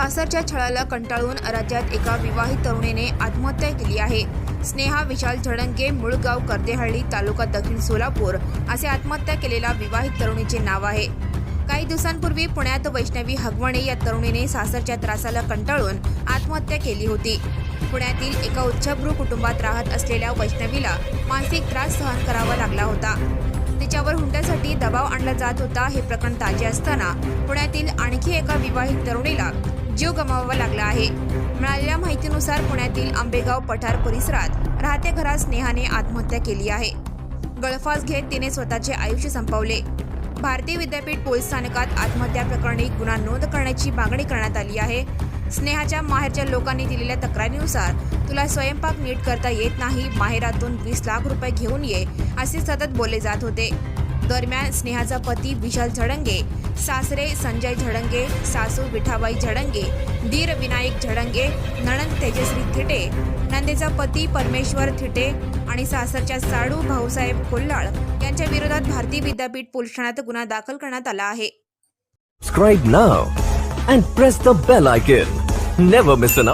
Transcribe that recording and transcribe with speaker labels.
Speaker 1: सासरच्या छळाला कंटाळून राज्यात एका विवाहित तरुणीने आत्महत्या केली आहे. स्नेहा विशाल झडंगे मुळगाव कर्देहळ्ळी तालुका दक्षिण सोलापूर असे आत्महत्या केलेल्या विवाहित तरुणीचे नाव आहे. काही दिवसांपूर्वी पुण्यात वैष्णवी हगवणे या तरुणीने सासरच्या त्रासाला कंटाळून आत्महत्या केली होती. पुण्यातील एका उच्चभ्रू कुटुंबात राहत असलेल्या वैष्णवीला मानसिक त्रास सहन करावा लागला होता. तिच्यावर हुंड्यासाठी दबाव आणला जात होता हे प्रकरण ताजे असताना पुण्यातील आणखी एका विवाहित तरुणीला जीव गमावावा लागला आहे. मिळालेल्या माहितीनुसार पुण्यातील आंबेगाव पठार परिसरात राहत्या घरात स्नेहाने आत्महत्या केली आहे. गळफास घेत तिने स्वतःचे आयुष्य संपवले. भारतीय विद्यापीठ पोलीस स्थानकात आत्महत्या प्रकरणी गुन्हा नोंद करण्याची मागणी करण्यात आली आहे. स्नेहाच्या माहेरच्या लोकांनी दिलेल्या तक्रारीनुसार तुला स्वयंपाक नीट करता येत नाही माहेरातून वीस लाख रुपये घेऊन ये असे सतत बोलले जात होते. दरम्यान स्नेहाचा पती विशाल झडंगे सासरे संजय झडंगे सासू विठाबाई झडंगे दीर विनायक झडंगे नणंद तेजश्री थिटे नंदेचा पती परमेश्वर थिटे आणि सासरच्या साडू भाऊसाहेब कोल्हाळ यांच्या विरोधात भारतीय विद्यापीठ पोलीस ठाण्यात गुन्हा दाखल करण्यात आला आहे
Speaker 2: Subscribe now and press the bell icon. Never miss an